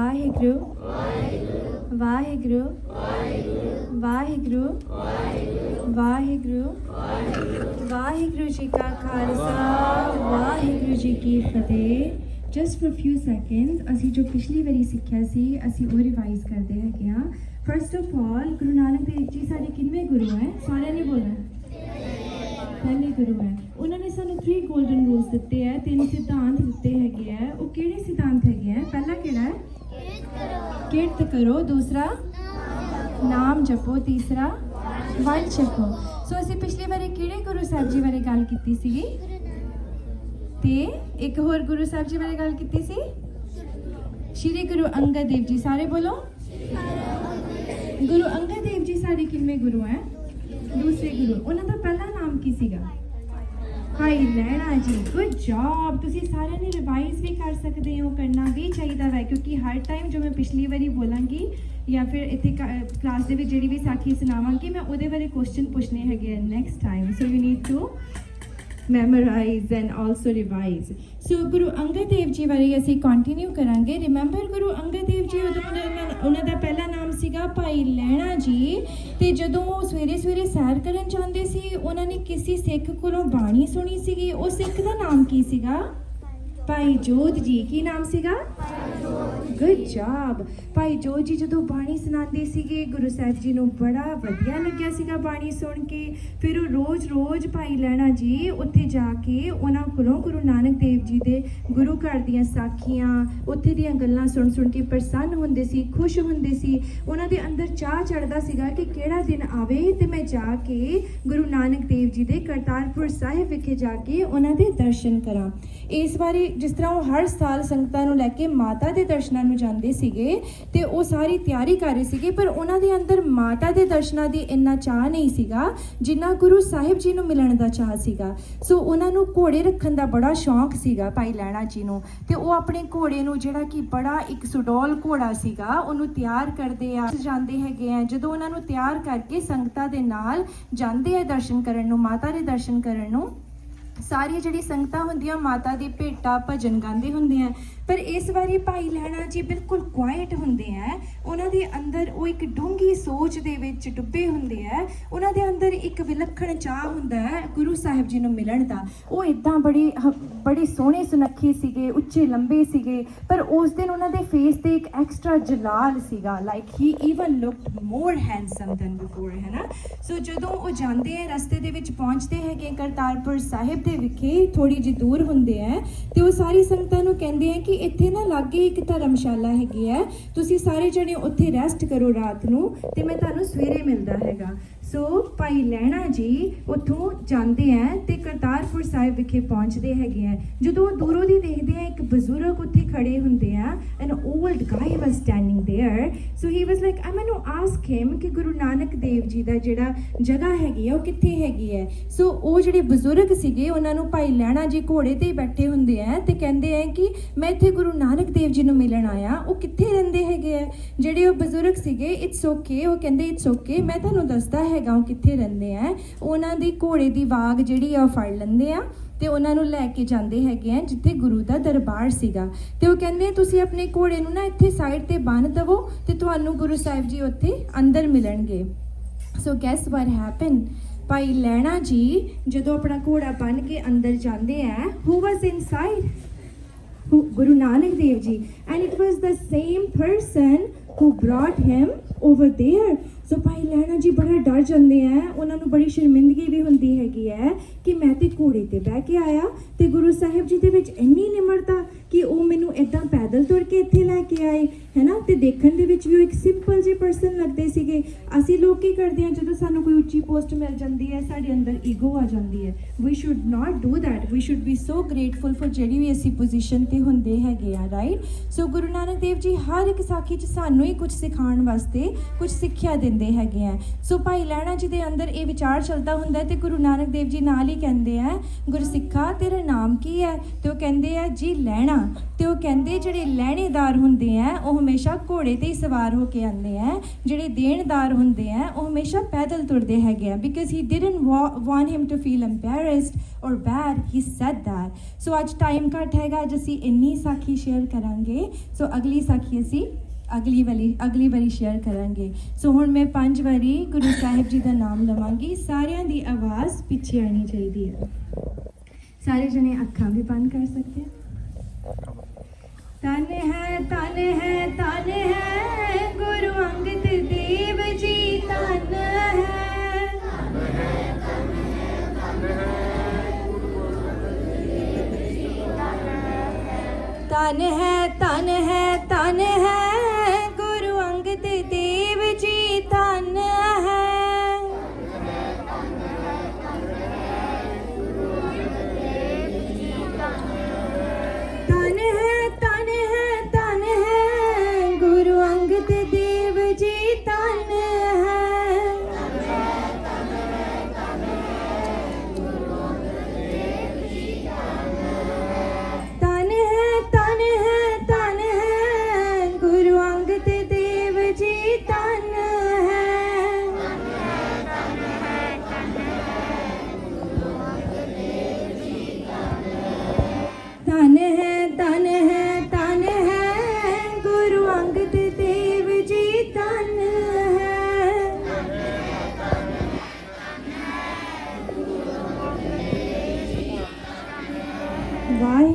ਵਾਹਿਗੁਰੂ। ਵਾਹਿਗੁਰੂ। ਵਾਹਿਗੁਰੂ। ਵਾਹਿਗੁਰੂ। ਵਾਹਿਗੁਰੂ ਜੀ ਕਾ ਖਾਲਸਾ। ਵਾਹਿਗੁਰੂ ਜੀ ਕੀ ਫਤਿਹ। Just for ਫਿਊ seconds, ਅਸੀਂ ਜੋ ਪਿਛਲੀ ਵਾਰੀ ਸਿੱਖਿਆ ਸੀ, ਅਸੀਂ ਉਹ ਰਿਵਾਈਜ਼ ਕਰਦੇ ਹੈਗੇ ਆ first of all Guru Nanak Dev ji ਸਾਡੇ ਕਿੰਨਵੇਂ ਗੁਰੂ ਹੈ? ਸਾਰਿਆਂ ਨੇ ਬੋਲਣਾ ਪਹਿਲੇ ਗੁਰੂ ਹੈ। ਉਹਨਾਂ ਨੇ ਸਾਨੂੰ 3 골ਡਨ ਰੂਲਸ ਦਿੱਤੇ ਹੈ, ਤਿੰਨ ਸਿਧਾਂਤ ਦਿੱਤੇ ਹੈਗੇ ਆ ਉਹ ਕਿਹੜੇ ਸਿਧਾਂਤ ਹੈਗੇ ਆ ਪਹਿਲਾ ਕਿਹੜਾ ਹੈ? ਕੀਰਤ ਕਰੋ ਦੂਸਰਾ ਨਾਮ ਜਪੋ ਤੀਸਰਾ ਵੰਡ ਛਕੋ ਸੋ ਅਸੀਂ ਪਿਛਲੀ ਵਾਰੀ ਕਿਹੜੇ ਗੁਰੂ ਸਾਹਿਬ ਜੀ ਬਾਰੇ ਗੱਲ ਕੀਤੀ ਸੀਗੀ ਤੇ ਇੱਕ ਹੋਰ ਗੁਰੂ ਸਾਹਿਬ ਜੀ ਬਾਰੇ ਗੱਲ ਕੀਤੀ ਸੀ ਸ਼੍ਰੀ ਗੁਰੂ ਅੰਗਦ ਦੇਵ ਜੀ ਸਾਰੇ ਬੋਲੋ ਗੁਰੂ ਅੰਗਦ ਦੇਵ ਜੀ ਸਾਡੇ ਕਿੰਨੇ ਗੁਰੂ ਹੈ ਦੂਸਰੇ ਗੁਰੂ ਉਹਨਾਂ ਦਾ ਪਹਿਲਾ ਨਾਮ ਕੀ ਸੀਗਾ ਭਾਈ ਲੈਣਾ ਜੀ। ਗੁੱਡ ਜੌਬ ਤੁਸੀਂ ਸਾਰਿਆਂ ਨੇ ਰਿਵਾਈਜ਼ ਵੀ ਕਰ ਸਕਦੇ ਹੋ, ਕਰਨਾ ਵੀ ਚਾਹੀਦਾ ਹੈ, ਕਿਉਂਕਿ ਹਰ ਟਾਈਮ ਜੋ ਮੈਂ ਪਿਛਲੀ ਵਾਰੀ ਬੋਲਾਂਗੀ ਜਾਂ ਫਿਰ ਇੱਥੇ ਕਲਾਸ ਦੇ ਵਿੱਚ ਜਿਹੜੀ ਵੀ ਸਾਖੀ ਸੁਣਾਵਾਂਗੀ, ਮੈਂ ਉਹਦੇ ਬਾਰੇ ਕੁਐਸਚਨ ਪੁੱਛਣੇ ਹੈਗੇ next time so you need to memorize and also revise. So Guru Angad Dev ji ਬਾਰੇ ਅਸੀਂ ਕੰਟੀਨਿਊ ਕਰਾਂਗੇ। ਰਿਮੈਂਬਰ ਗੁਰੂ ਅੰਗਦ ਦੇਵ ਜੀ ਉਦੋਂ ਉਹਨਾਂ ਦਾ- ਉਹਨਾਂ ਦਾ ਪਹਿਲਾ ਨਾਮ ਸੀਗਾ ਭਾਈ ਲੈਣਾ ਜੀ। ਤੇ ਜਦੋਂ ਉਹ ਸਵੇਰੇ ਸਵੇਰੇ ਸੈਰ ਕਰਨ ਜਾਂਦੇ ਸੀ, ਉਹਨਾਂ ਨੇ ਕਿਸੇ ਸਿੱਖ ਕੋਲੋਂ ਬਾਣੀ ਸੁਣੀ ਸੀਗੀ। ਉਹ ਸਿੱਖ ਦਾ ਨਾਮ ਕੀ ਸੀਗਾ? ਭਾਈ ਜੋਧ ਜੀ, ਕੀ ਨਾਮ ਸੀਗਾ? ਗੁੱਡ ਜੌਬ ਭਾਈ ਜੋਧ ਜੀ, ਜਦੋਂ ਬਾਣੀ ਸੁਣਾਉਂਦੇ ਸੀਗੇ, ਗੁਰੂ ਸਾਹਿਬ ਜੀ ਨੂੰ ਬੜਾ ਵਧੀਆ ਲੱਗਿਆ ਸੀਗਾ ਬਾਣੀ ਸੁਣ ਕੇ। ਫਿਰ ਉਹ ਰੋਜ਼-ਰੋਜ਼ ਭਾਈ ਲੈਣਾ ਜੀ ਉੱਥੇ ਜਾ ਕੇ ਉਹਨਾਂ ਕੋਲੋਂ ਗੁਰੂ ਨਾਨਕ ਦੇਵ ਜੀ ਦੇ ਗੁਰੂ ਘਰ ਦੀਆਂ ਸਾਖੀਆਂ, ਉੱਥੇ ਦੀਆਂ ਗੱਲਾਂ ਸੁਣ-ਸੁਣ ਕੇ ਪ੍ਰਸੰਨ ਹੁੰਦੇ ਸੀ, ਖੁਸ਼ ਹੁੰਦੇ ਸੀ। ਉਹਨਾਂ ਦੇ ਅੰਦਰ ਚਾਹ ਚੜਦਾ ਸੀਗਾ ਕਿ ਕਿਹੜਾ ਦਿਨ ਆਵੇ ਤੇ ਮੈਂ ਜਾ ਕੇ ਗੁਰੂ ਨਾਨਕ ਦੇਵ ਜੀ ਦੇ ਕਰਤਾਰਪੁਰ ਸਾਹਿਬ ਵਿਖੇ ਜਾ ਕੇ ਉਹਨਾਂ ਦੇ ਦਰਸ਼ਨ ਕਰਾਂ। ਇਸ ਬਾਰੇ ਜਿਸ ਤਰ੍ਹਾਂ ਉਹ ਹਰ ਸਾਲ ਸੰਗਤਾਂ ਨੂੰ ਲੈ ਕੇ ਮਾਤਾ ਦੇ ਦਰਸ਼ਨਾਂ ਨੂੰ ਜਾਂਦੇ ਸੀਗੇ ਤੇ ਉਹ ਸਾਰੀ ਤਿਆਰੀ ਕਰ ਰਹੇ ਸੀਗੇ, ਪਰ ਉਹਨਾਂ ਦੇ ਅੰਦਰ ਮਾਤਾ ਦੇ ਦਰਸ਼ਨਾਂ ਦੀ ਇੰਨਾ ਚਾਹ ਨਹੀਂ ਸੀਗਾ ਜਿੰਨਾ ਗੁਰੂ ਸਾਹਿਬ ਜੀ ਨੂੰ ਮਿਲਣ ਦਾ ਚਾਹ ਸੀਗਾ। ਸੋ ਉਹਨਾਂ ਨੂੰ ਘੋੜੇ ਰੱਖਣ ਦਾ ਬੜਾ ਸ਼ੌਂਕ ਸੀਗਾ ਭਾਈ ਲੈਣਾ ਜੀ ਨੂੰ ਤੇ ਉਹ ਆਪਣੇ ਘੋੜੇ ਨੂੰ ਜਿਹੜਾ ਕਿ ਬੜਾ ਇੱਕ ਸੁਡੋਲ ਘੋੜਾ ਸੀਗਾ, ਉਹਨੂੰ ਤਿਆਰ ਕਰਦੇ ਆ। ਜਾਂਦੇ ਹੈਗੇ ਆ, ਜਦੋਂ ਉਹਨਾਂ ਨੂੰ ਤਿਆਰ ਕਰਕੇ ਸੰਗਤਾਂ ਦੇ ਨਾਲ ਜਾਂਦੇ ਆ ਦਰਸ਼ਨ ਕਰਨ ਨੂੰ, ਮਾਤਾ ਦੇ ਦਰਸ਼ਨ ਕਰਨ ਨੂੰ ਸਾਰੀਆਂ ਜਿਹੜੀ ਸੰਗਤਾਂ ਹੁੰਦੀਆਂ ਮਾਤਾ ਦੀ ਭੇਟਾ ਭਜਨ ਗਾਉਂਦੇ ਹੁੰਦੇ ਆ ਪਰ ਇਸ ਵਾਰੀ ਭਾਈ ਲਹਿਣਾ ਜੀ ਬਿਲਕੁਲ ਕੁਆਇਟ ਹੁੰਦੇ ਆ। ਉਹਨਾਂ ਦੇ ਅੰਦਰ ਉਹ ਇੱਕ ਡੂੰਗੀ ਸੋਚ ਦੇ ਵਿੱਚ ਡੁੱਬੇ ਹੁੰਦੇ ਆ। ਉਹਨਾਂ ਦੇ ਅੰਦਰ ਇੱਕ ਵਿਲੱਖਣ ਚਾਹ ਹੁੰਦਾ ਹੈ ਗੁਰੂ ਸਾਹਿਬ ਜੀ ਨੂੰ ਮਿਲਣ ਦਾ। ਉਹ ਇਦਾਂ ਬੜੀ ਹ- ਬੜੀ ਸੋਹਣੇ ਸੁਨੱਖੇ ਸੀਗੇ, ਉੱਚੇ ਲੰਬੇ ਸੀਗੇ, ਪਰ ਉਸ ਦਿਨ ਉਹਨਾਂ ਦੇ ਫੇਸ ਤੇ ਇੱਕ ਐਕਸਟਰਾ ਜਲਾਲ ਸੀਗਾ। Like he even looked more handsome than before ਹੈ ਨਾ? ਸੋ ਜਦੋਂ ਉਹ ਜਾਂਦੇ ਆ, ਰਸਤੇ ਦੇ ਵਿੱਚ ਪਹੁੰਚਦੇ ਹੈਗੇ ਕਰਤਾਰਪੁਰ ਸਾਹਿਬ ਦੇ ਵਿਖੇ ਥੋੜੀ ਜਿਹੀ ਦੂਰ ਹੁੰਦੇ ਆ, ਤੇ ਉਹ ਸਾਰੀ ਸੰਗਤਾਂ ਨੂੰ ਕਹਿੰਦੇ ਆ ਕਿ ਇੱਥੇ ਨਾ ਲਾਗੇ ਇੱਕ ਧਰਮਸ਼ਾਲਾ ਹੈਗੀ ਹੈ। ਤੁਸੀਂ ਸਾਰੇ ਜਣੇ ਉੱਥੇ ਰੈਸਟ ਕਰੋ ਰਾਤ ਨੂੰ ਤੇ ਮੈਂ ਤੁਹਾਨੂੰ ਸਵੇਰੇ ਮਿਲਦਾ ਹੈਗਾ। ਸੋ ਭਾਈ ਲੈਣਾ ਜੀ ਉੱਥੋਂ ਜਾਂਦੇ ਆ ਤੇ ਕਰਤਾਰਪੁਰ ਸਾਹਿਬ ਵਿਖੇ ਪਹੁੰਚਦੇ ਹੈਗੇ ਆ। ਜਦੋਂ ਉਹ ਦੂਰੋਂ ਦੀ ਦੇਖਦੇ ਆ, ਇੱਕ ਬਜ਼ੁਰਗ ਉੱਥੇ ਖੜੇ ਹੁੰਦੇ ਆ an old guy was standing there so he was like I ਮੈਨੂੰ ਆਸਕ ਹਿਮ ਕਿ ਗੁਰੂ ਨਾਨਕ ਦੇਵ ਜੀ ਦਾ ਜਿਹੜਾ ਜਗ੍ਹਾ ਹੈਗੀ ਆ, ਉਹ ਕਿੱਥੇ ਹੈਗੀ ਹੈ ਸੋ ਉਹ ਜਿਹੜੇ ਬਜ਼ੁਰਗ ਸੀਗੇ, ਉਹਨਾਂ ਨੂੰ ਭਾਈ ਲੈਣਾ ਜੀ ਘੋੜੇ ਤੇ ਬੈਠੇ ਹੁੰਦੇ ਆ ਤੇ ਕਹਿੰਦੇ ਆ ਕਿ ਮੈਂ ਇੱਥੇ ਗੁਰੂ ਨਾਨਕ ਦੇਵ ਜੀ ਨੂੰ ਮਿਲਣ ਆਇਆ। ਉਹ ਕਿੱਥੇ ਰਹਿੰਦੇ ਹੈਗੇ ਆ? ਜਿਹੜੇ ਉਹ ਬਜ਼ੁਰਗ ਸੀਗੇ ਇਟਸ ਓਕੇ ਉਹ ਕਹਿੰਦੇ ਇਟਸ ਓਕੇ ਮੈਂ ਤੁਹਾਨੂੰ ਦੱਸਦਾ ਹੈ ਹੈਗਾ ਉਹ ਕਿੱਥੇ ਰਹਿੰਦੇ ਆ? ਉਹਨਾਂ ਦੇ ਘੋੜੇ ਦੀ ਵਾਗ ਜਿਹੜੀ ਆ ਉਹ ਫੜ ਲੈਂਦੇ ਆ ਤੇ ਉਹਨਾਂ ਨੂੰ ਲੈ ਕੇ ਜਾਂਦੇ ਹੈਗੇ ਆ ਜਿੱਥੇ ਗੁਰੂ ਦਾ ਦਰਬਾਰ ਸੀਗਾ। ਤੇ ਉਹ ਕਹਿੰਦੇ ਆ, ਤੁਸੀਂ ਆਪਣੇ ਘੋੜੇ ਨੂੰ ਨਾ ਇੱਥੇ ਸਾਈਡ ਤੇ ਬੰਨ ਦਵੋ ਤੇ ਤੁਹਾਨੂੰ ਗੁਰੂ ਸਾਹਿਬ ਜੀ ਉੱਥੇ ਅੰਦਰ ਮਿਲਣਗੇ। ਸੋ ਗੈਸ ਵਾਟ ਹੈਪਨ ਭਾਈ ਲੈਣਾ ਜੀ ਜਦੋਂ ਆਪਣਾ ਘੋੜਾ ਬੰਨ ਕੇ ਅੰਦਰ ਜਾਂਦੇ ਆ who was inside who Guru Nanak Dev Ji and it was the same person who brought him over there. So Bhai Lehna ji, ਬੜਾ ਡਰ ਜਾਂਦੇ ਆ। ਉਹਨਾਂ ਨੂੰ ਬੜੀ ਸ਼ਰਮਿੰਦਗੀ ਵੀ ਹੁੰਦੀ ਹੈਗੀ ਹੈ ਕਿ ਮੈਂ ਤੇ ਘੋੜੇ ਤੇ ਬਹਿ ਕੇ ਆਇਆ ਤੇ ਗੁਰੂ ਸਾਹਿਬ ਜੀ ਦੇ ਵਿੱਚ ਇੰਨੀ ਨਿਮਰਤਾ ਕਿ ਉਹ ਮੈਨੂੰ ਇਦਾਂ ਪੈਦਲ ਤੁਰ ਕੇ ਇੱਥੇ ਲੈ ਕੇ ਆਏ। ਹੈਨਾ? ਤੇ ਦੇਖਣ ਦੇ ਵਿੱਚ ਵੀ ਉਹ ਇੱਕ ਸਿੰਪਲ ਜਿਹੇ ਪਰਸਨ ਲੱਗਦੇ ਸੀਗੇ। ਅਸੀਂ ਲੋਕ ਕੀ ਕਰਦੇ ਹਾਂ, ਜਦੋਂ ਸਾਨੂੰ ਕੋਈ ਉੱਚੀ ਪੋਸਟ ਮਿਲ ਜਾਂਦੀ ਹੈ, ਸਾਡੇ ਅੰਦਰ ਈਗੋ ਆ ਜਾਂਦੀ ਹੈ। We should not do that we should be so grateful for ਜਿਹੜੀ ਵੀ ਅਸੀਂ ਪੋਜੀਸ਼ਨ ਤੇ ਹੁੰਦੇ ਹੈਗੇ ਆ ਰਾਈਟ ਸੋ ਗੁਰੂ ਨਾਨਕ ਦੇਵ ਜੀ ਹਰ ਇੱਕ ਸਾਖੀ 'ਚ ਸਾਨੂੰ ਹੀ ਕੁਝ ਸਿਖਾਉਣ ਵਾਸਤੇ ਕੁਝ ਸਿੱਖਿਆ ਦਿੰਦੇ ਹੈਗੇ ਆ। ਸੋ ਭਾਈ ਲੈਣਾ ਜੀ ਦੇ ਅੰਦਰ ਇਹ ਵਿਚਾਰ ਚੱਲਦਾ ਹੁੰਦਾ ਹੈ ਤੇ ਗੁਰੂ ਨਾਨਕ ਦੇਵ ਜੀ ਨਾਲ ਹੀ ਕਹਿੰਦੇ ਆ ਗੁਰਸਿੱਖਾ ਤੇਰਾ ਨਾਮ ਕੀ ਹੈ? ਤੇ ਉਹ ਕਹਿੰਦੇ ਆ, ਜੀ ਲੈਣਾ ਤੇ ਉਹ ਕਹਿੰਦੇ ਜਿਹੜੇ ਲੈਣੇਦਾਰ ਹੁੰਦੇ ਹੁੰਦੇ ਆ, ਉਹ ਹਮੇਸ਼ਾ ਘੋੜੇ ਤੇ ਹੀ ਸਵਾਰ ਹੋ ਕੇ ਆਉਂਦੇ ਆ। ਜਿਹੜੇ ਦੇਣਦਾਰ ਹੁੰਦੇ ਆ, ਉਹ ਹਮੇਸ਼ਾ ਪੈਦਲ ਤੁਰਦੇ ਹੈਗੇ ਆ। Because he didn't want him to feel embarrassed or bad he said that so ਅੱਜ ਟਾਈਮ ਘੱਟ ਹੈਗਾ, ਅੱਜ ਅਸੀਂ ਇੰਨੀ ਸਾਖੀ ਸ਼ੇਅਰ ਕਰਾਂਗੇ। ਸੋ ਅਗਲੀ ਸਾਖੀ ਅਸੀਂ ਅਗਲੀ ਵਾਲੀ, ਅਗਲੀ ਵਾਰੀ ਸ਼ੇਅਰ ਕਰਾਂਗੇ। ਸੋ ਹੁਣ ਮੈਂ ਪੰਜ ਵਾਰੀ ਗੁਰੂ ਸਾਹਿਬ ਜੀ ਦਾ ਨਾਮ ਲਵਾਂਗੀ। ਸਾਰਿਆਂ ਦੀ ਆਵਾਜ਼ ਪਿੱਛੇ ਆਣੀ ਚਾਹੀਦੀ ਹੈ। ਸਾਰੇ ਜਣੇ ਅੱਖਾਂ ਵੀ ਬੰਦ ਕਰ ਸਕਦੇ ਆ। ਤਨ ਹੈ ਤਨ ਹੈ ਤਨ ਹੈ, ਗੁਰੂ ਅੰਗਦ ਦੇਵ ਜੀ ਤਨ ਹੈ। ਤਨ ਹੈ ਤਨ ਹੈ